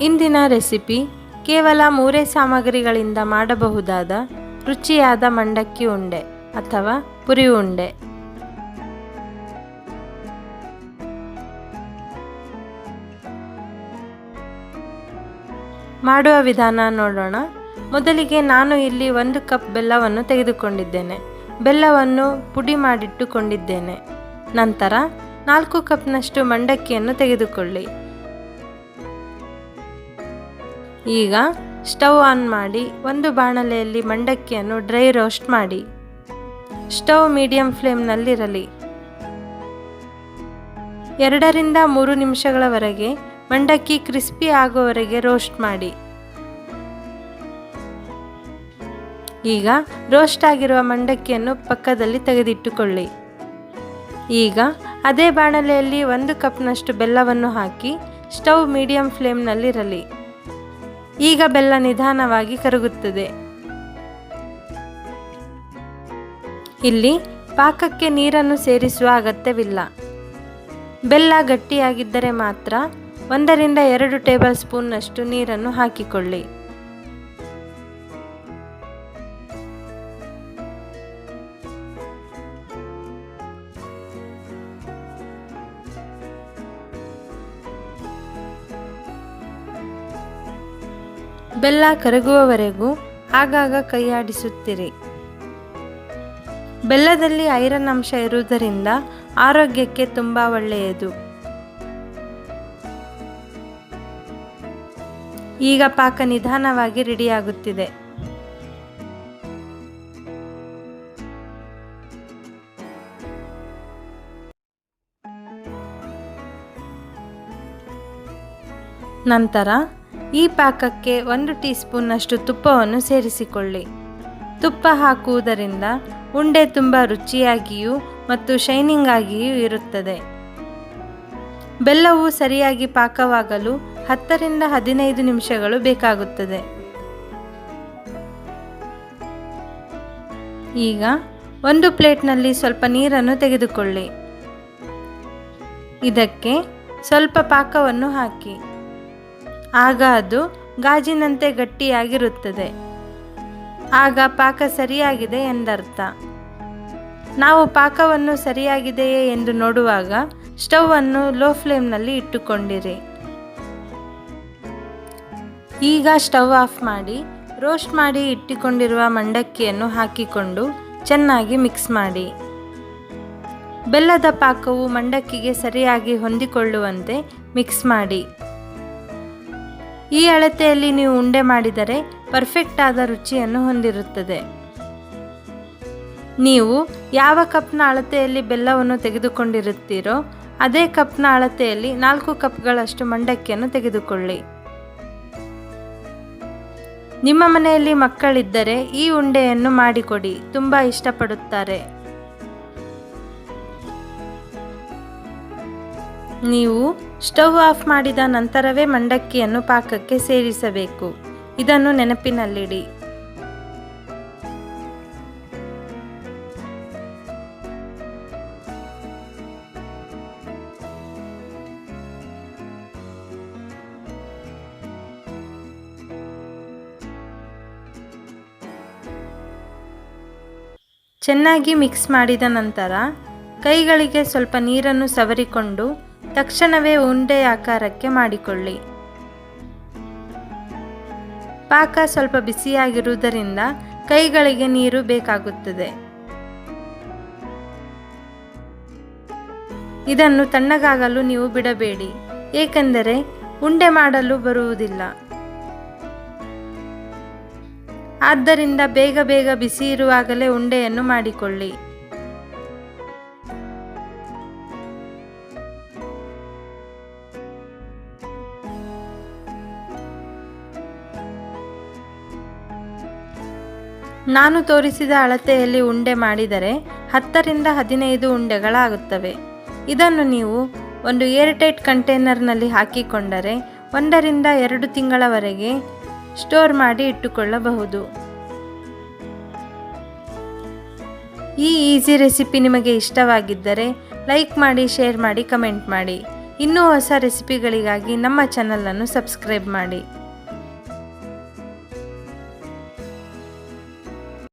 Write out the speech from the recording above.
ಇಂದಿನ ರೆಸಿಪಿ ಕೇವಲ ಮೂರೇ ಸಾಮಗ್ರಿಗಳಿಂದ ಮಾಡಬಹುದಾದ ರುಚಿಯಾದ ಮಂಡಕ್ಕಿ ಉಂಡೆ ಅಥವಾ ಪುರಿ ಉಂಡೆ. ಮಾಡುವ ವಿಧಾನ ನೋಡೋಣ. ಮೊದಲಿಗೆ ನಾನು ಇಲ್ಲಿ ಒಂದು ಕಪ್ ಬೆಲ್ಲವನ್ನು ತೆಗೆದುಕೊಂಡಿದ್ದೇನೆ. ಬೆಲ್ಲವನ್ನು ಪುಡಿ ಮಾಡಿಟ್ಟುಕೊಂಡಿದ್ದೇನೆ. ನಂತರ ನಾಲ್ಕು ಕಪ್ನಷ್ಟು ಮಂಡಕ್ಕಿಯನ್ನು ತೆಗೆದುಕೊಳ್ಳಿ. ಈಗ ಸ್ಟವ್ ಆನ್ ಮಾಡಿ ಒಂದು ಬಾಣಲೆಯಲ್ಲಿ ಮಂಡಕ್ಕಿಯನ್ನು ಡ್ರೈ ರೋಸ್ಟ್ ಮಾಡಿ. ಸ್ಟವ್ ಮೀಡಿಯಂ ಫ್ಲೇಮ್ನಲ್ಲಿರಲಿ. ಎರಡರಿಂದ ಮೂರು ನಿಮಿಷಗಳವರೆಗೆ ಮಂಡಕ್ಕಿ ಕ್ರಿಸ್ಪಿ ಆಗುವವರೆಗೆ ರೋಸ್ಟ್ ಮಾಡಿ. ಈಗ ರೋಸ್ಟ್ ಆಗಿರುವ ಮಂಡಕ್ಕಿಯನ್ನು ಪಕ್ಕದಲ್ಲಿ ತೆಗೆದಿಟ್ಟುಕೊಳ್ಳಿ. ಈಗ ಅದೇ ಬಾಣಲೆಯಲ್ಲಿ ಒಂದು ಕಪ್ನಷ್ಟು ಬೆಲ್ಲವನ್ನು ಹಾಕಿ ಸ್ಟವ್ ಮೀಡಿಯಂ ಫ್ಲೇಮ್ನಲ್ಲಿರಲಿ. ಈಗ ಬೆಲ್ಲ ನಿಧಾನವಾಗಿ ಕರಗುತ್ತದೆ. ಇಲ್ಲಿ ಪಾಕಕ್ಕೆ ನೀರನ್ನು ಸೇರಿಸುವ ಅಗತ್ಯವಿಲ್ಲ. ಬೆಲ್ಲ ಗಟ್ಟಿಯಾಗಿದ್ದರೆ ಮಾತ್ರ ಒಂದರಿಂದ ಎರಡು ಟೇಬಲ್ ಸ್ಪೂನ್ನಷ್ಟು ನೀರನ್ನು ಹಾಕಿಕೊಳ್ಳಿ. ಬೆಲ್ಲ ಕರಗುವವರೆಗೂ ಆಗಾಗ ಕೈಯಾಡಿಸುತ್ತಿರಿ. ಬೆಲ್ಲದಲ್ಲಿ ಐರನ್ ಅಂಶ ಇರುವುದರಿಂದ ಆರೋಗ್ಯಕ್ಕೆ ತುಂಬ ಒಳ್ಳೆಯದು. ಈಗ ಪಾಕ ನಿಧಾನವಾಗಿ ರೆಡಿಯಾಗುತ್ತಿದೆ. ನಂತರ ಈ ಪಾಕಕ್ಕೆ ಒಂದು ಟೀ ಸ್ಪೂನ್ನಷ್ಟು ತುಪ್ಪವನ್ನು ಸೇರಿಸಿಕೊಳ್ಳಿ. ತುಪ್ಪ ಹಾಕುವುದರಿಂದ ಉಂಡೆ ತುಂಬ ರುಚಿಯಾಗಿಯೂ ಮತ್ತು ಶೈನಿಂಗ್ ಆಗಿಯೂ ಇರುತ್ತದೆ. ಬೆಲ್ಲವು ಸರಿಯಾಗಿ ಪಾಕವಾಗಲು ಹತ್ತರಿಂದ ಹದಿನೈದು ನಿಮಿಷಗಳು ಬೇಕಾಗುತ್ತದೆ. ಈಗ ಒಂದು ಪ್ಲೇಟ್ನಲ್ಲಿ ಸ್ವಲ್ಪ ನೀರನ್ನು ತೆಗೆದುಕೊಳ್ಳಿ. ಇದಕ್ಕೆ ಸ್ವಲ್ಪ ಪಾಕವನ್ನು ಹಾಕಿ. ಆಗ ಅದು ಗಾಜಿನಂತೆ ಗಟ್ಟಿಯಾಗಿರುತ್ತದೆ. ಆಗ ಪಾಕ ಸರಿಯಾಗಿದೆ ಎಂದರ್ಥ. ನಾವು ಪಾಕವನ್ನು ಸರಿಯಾಗಿದೆಯೇ ಎಂದು ನೋಡುವಾಗ ಸ್ಟವ್ ಅನ್ನು ಲೋ ಫ್ಲೇಮ್ನಲ್ಲಿ ಇಟ್ಟುಕೊಂಡಿರಿ. ಈಗ ಸ್ಟವ್ ಆಫ್ ಮಾಡಿ, ರೋಸ್ಟ್ ಮಾಡಿ ಇಟ್ಟುಕೊಂಡಿರುವ ಮಂಡಕ್ಕಿಯನ್ನು ಹಾಕಿಕೊಂಡು ಚೆನ್ನಾಗಿ ಮಿಕ್ಸ್ ಮಾಡಿ. ಬೆಲ್ಲದ ಪಾಕವು ಮಂಡಕ್ಕಿಗೆ ಸರಿಯಾಗಿ ಹೊಂದಿಕೊಳ್ಳುವಂತೆ ಮಿಕ್ಸ್ ಮಾಡಿ. ಈ ಅಳತೆಯಲ್ಲಿ ನೀವು ಉಂಡೆ ಮಾಡಿದರೆ ಪರ್ಫೆಕ್ಟ್ ಆದ ರುಚಿಯನ್ನು ಹೊಂದಿರುತ್ತದೆ. ನೀವು ಯಾವ ಕಪ್ನ ಅಳತೆಯಲ್ಲಿ ಬೆಲ್ಲವನ್ನು ತೆಗೆದುಕೊಂಡಿರುತ್ತೀರೋ, ಅದೇ ಕಪ್ನ ಅಳತೆಯಲ್ಲಿ ನಾಲ್ಕು ಕಪ್ಗಳಷ್ಟು ಮಂಡಕ್ಕಿಯನ್ನು ತೆಗೆದುಕೊಳ್ಳಿ. ನಿಮ್ಮ ಮನೆಯಲ್ಲಿ ಮಕ್ಕಳಿದ್ದರೆ ಈ ಉಂಡೆಯನ್ನು ಮಾಡಿಕೊಡಿ, ತುಂಬ ಇಷ್ಟಪಡುತ್ತಾರೆ. ನೀವು ಸ್ಟವ್ ಆಫ್ ಮಾಡಿದ ನಂತರವೇ ಮಂಡಕ್ಕಿಯನ್ನು ಪಾಕಕ್ಕೆ ಸೇರಿಸಬೇಕು. ಇದನ್ನು ನೆನಪಿನಲ್ಲಿಡಿ. ಚೆನ್ನಾಗಿ ಮಿಕ್ಸ್ ಮಾಡಿದ ನಂತರ ಕೈಗಳಿಗೆ ಸ್ವಲ್ಪ ನೀರನ್ನು ಸವರಿಕೊಂಡು ತಕ್ಷಣವೇ ಉಂಡೆ ಆಕಾರಕ್ಕೆ ಮಾಡಿಕೊಳ್ಳಿ. ಪಾಕ ಸ್ವಲ್ಪ ಬಿಸಿಯಾಗಿರುವುದರಿಂದ ಕೈಗಳಿಗೆ ನೀರು ಬೇಕಾಗುತ್ತದೆ. ಇದನ್ನು ತಣ್ಣಗಾಗಲು ನೀವು ಬಿಡಬೇಡಿ, ಏಕೆಂದರೆ ಉಂಡೆ ಮಾಡಲು ಬರುವುದಿಲ್ಲ. ಆದ್ದರಿಂದ ಬೇಗ ಬೇಗ ಬಿಸಿ ಇರುವಾಗಲೇ ಉಂಡೆಯನ್ನು ಮಾಡಿಕೊಳ್ಳಿ. ನಾನು ತೋರಿಸಿದ ಅಳತೆಯಲ್ಲಿ ಉಂಡೆ ಮಾಡಿದರೆ ಹತ್ತರಿಂದ ಹದಿನೈದು ಉಂಡೆಗಳಾಗುತ್ತವೆ. ಇದನ್ನು ನೀವು ಒಂದು ಏರ್ಟೈಟ್ ಕಂಟೈನರ್ನಲ್ಲಿ ಹಾಕಿಕೊಂಡರೆ ಒಂದರಿಂದ ಎರಡು ತಿಂಗಳವರೆಗೆ ಸ್ಟೋರ್ ಮಾಡಿ ಇಟ್ಟುಕೊಳ್ಳಬಹುದು. ಈ ಈಸಿ ರೆಸಿಪಿ ನಿಮಗೆ ಇಷ್ಟವಾಗಿದ್ದರೆ ಲೈಕ್ ಮಾಡಿ, ಶೇರ್ ಮಾಡಿ, ಕಮೆಂಟ್ ಮಾಡಿ. ಇನ್ನೂ ಹೊಸ ರೆಸಿಪಿಗಳಿಗಾಗಿ ನಮ್ಮ ಚಾನಲನ್ನು ಸಬ್ಸ್ಕ್ರೈಬ್ ಮಾಡಿ.